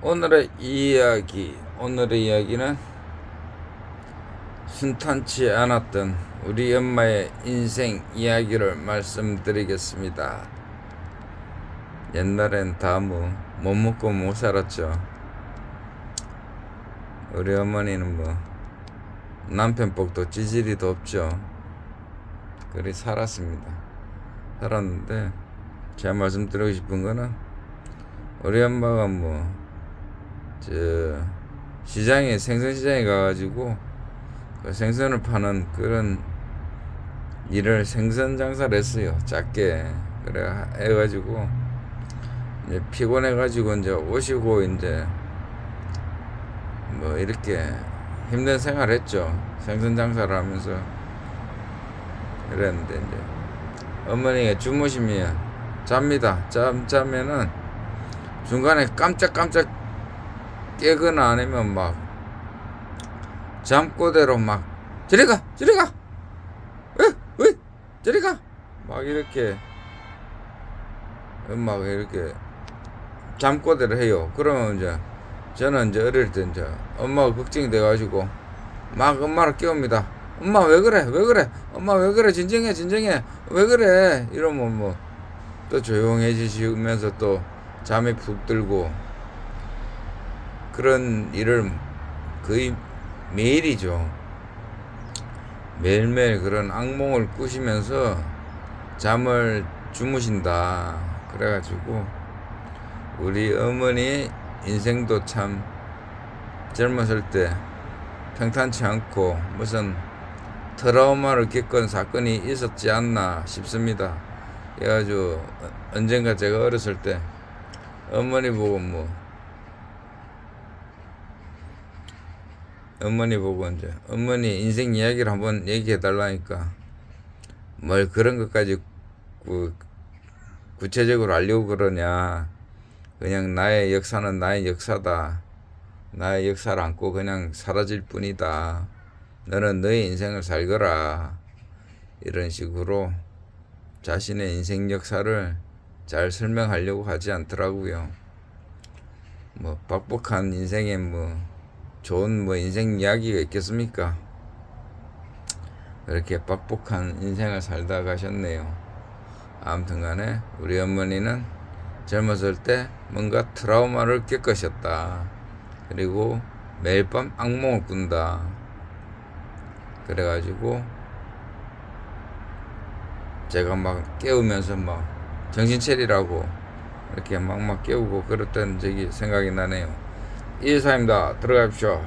오늘의 이야기, 오늘의 이야기는 순탄치 않았던 우리 엄마의 인생 이야기를 말씀드리겠습니다. 옛날엔 다뭐 못 먹고 못 살았죠. 우리 어머니는 뭐 남편 복도 찌질이도 없죠. 그리 살았습니다. 살았는데 제가 말씀드리고 싶은 거는 우리 엄마가 뭐 저 시장에 생선 시장에 가가지고 그 생선을 파는 그런 일을 생선 장사를 했어요. 작게 그래 해가지고 이제 피곤해가지고 이제 오시고 이제 뭐 이렇게 힘든 생활을 했죠. 생선 장사를 하면서 그랬는데 이제 어머니가 주무시면 잡니다. 잠 자면은 중간에 깜짝깜짝 깨거나 아니면 막 잠꼬대로 막 저리 가 저리 가 왜? 왜? 저리 가! 막 이렇게 막 이렇게 잠꼬대를 해요. 그러면 이제 저는 이제 어릴 때 이제 엄마가 걱정이 돼가지고 막 엄마를 깨웁니다. 엄마 왜 그래? 왜 그래? 엄마 왜 그래? 진정해 진정해. 왜 그래? 이러면 뭐 또 조용해지시면서 또 잠이 푹 들고 그런 일을 거의 매일이죠. 매일매일 그런 악몽을 꾸시면서 잠을 주무신다. 그래가지고 우리 어머니 인생도 참 젊었을 때 평탄치 않고 무슨 트라우마를 겪은 사건이 있었지 않나 싶습니다. 그래가지고 언젠가 제가 어렸을 때 어머니 보고 뭐 어머니 보고 이제 어머니 인생 이야기를 한번 얘기해 달라니까 뭘 그런 것까지 구, 구체적으로 알려고 그러냐. 그냥 나의 역사는 나의 역사다. 나의 역사를 안고 그냥 사라질 뿐이다. 너는 너의 인생을 살거라. 이런 식으로 자신의 인생 역사를 잘 설명하려고 하지 않더라고요. 뭐 빡빡한 인생에 뭐 좋은 뭐 인생 이야기가 있겠습니까? 그렇게 빡빡한 인생을 살다 가셨네요. 아무튼 간에 우리 어머니는 젊었을 때 뭔가 트라우마를 겪으셨다. 그리고 매일 밤 악몽을 꾼다. 그래가지고 제가 막 깨우면서 막 정신 차리라고 이렇게 막막 깨우고 그랬던 적이 생각이 나네요. 이사입니다. 들어가십시오.